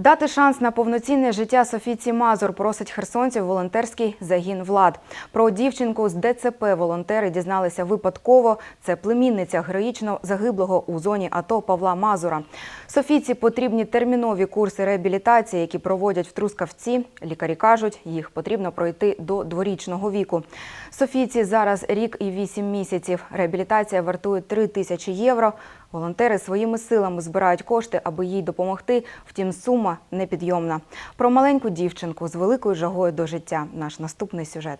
Дати шанс на повноцінне життя Софійці Мазур просить херсонців волонтерський загін влад. Про дівчинку з ДЦП волонтери дізналися випадково. Це племінниця героїчно загиблого у зоні АТО Павла Мазура. Софійці потрібні термінові курси реабілітації, які проводять в Трускавці. Лікарі кажуть, їх потрібно пройти до дворічного віку. Софійці зараз рік і вісім місяців. Реабілітація вартує 3 тисячі євро. Волонтери своїми силами збирають кошти, аби їй допомогти. Втім, сума непідйомна. Про маленьку дівчинку з великою жагою до життя. Наш наступний сюжет.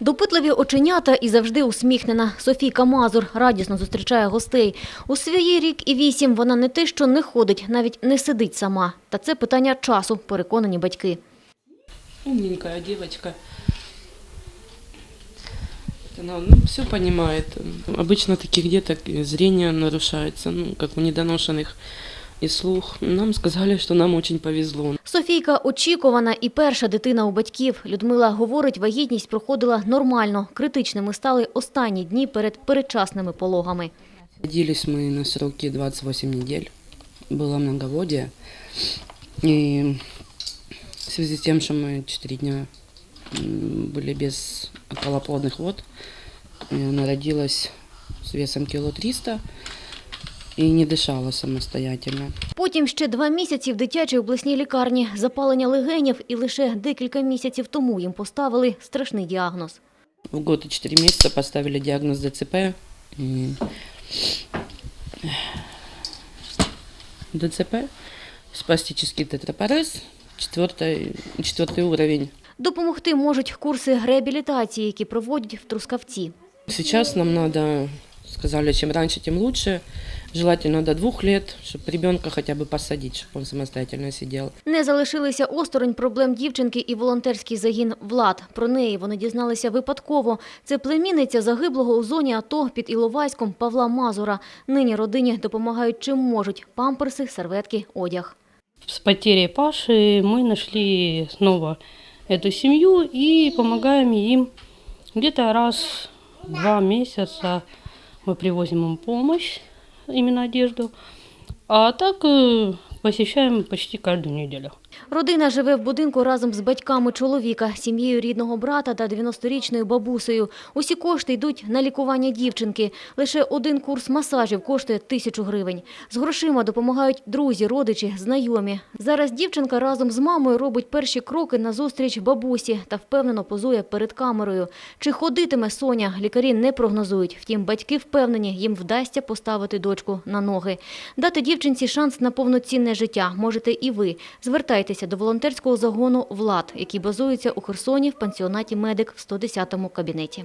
Допитливі оченята і завжди усміхнена. Софійка Мазур радісно зустрічає гостей. У свої рік і вісім вона не те, що не ходить, навіть не сидить сама. Та це питання часу, переконані батьки. Умненькая девочка. Она ну, все понимает. Обычно таких деток зрение нарушается, ну, как у недоношенных и слух. Нам сказали, что нам очень повезло. Софійка очікувана і перша дитина у батьків. Людмила говорить, вагітність проходила нормально. Критичними стали останні дні перед передчасними пологами. Родились мы на сроки 28 недель. Было многоводие. И в связи с тем, что мы 4 дня м, были без околоплодных вод, э, она родилась с весом кило 300 и не дышала самостоятельно. Потім ще два місяці в дитячій обласній лікарні запалення легенів, і лише декілька місяців тому їм поставили страшний діагноз. В год и 4 месяца поставили диагноз ДЦП. и ДЦП, спастический тетрапорез, четвертый, четвертый уровень. Допомогти можуть курси реабілітації, які проводять в Трускавці. Сейчас нам надо, сказали, чем раньше, тем лучше. Желательно до двух лет, чтобы ребенка хотя бы посадить, чтобы он самостоятельно сидел. Не залишилися осторонь проблем дівчинки і волонтерський загін «Влад». Про неї вони дізналися випадково. Це племінниця загиблого у зоні АТО під Іловайськом Павла Мазура. Нині родині допомагають чим можуть – памперси, серветки, одяг. С потерей Паши мы нашли снова эту семью и помогаем им. Где-то раз в два месяца мы привозим им помощь, именно одежду. А так э, посещаем почти каждую неделю. Родина живе в будинку разом з батьками чоловіка, сім'єю рідного брата та 90-річною бабусею. Усі кошти йдуть на лікування дівчинки. Лише один курс масажів коштує тисячу гривень. З грошима допомагають друзі, родичі, знайомі. Зараз дівчинка разом з мамою робить перші кроки на зустріч бабусі та впевнено позує перед камерою. Чи ходитиме Соня, лікарі не прогнозують. Втім, батьки впевнені, їм вдасться поставити дочку на ноги. Дати дівчинці шанс на повноцінне життя можете і ви. Звертайтеся до волонтерського загону «Влад», який базується у Херсоні в пансіонаті «Медик» в 110-му кабінеті.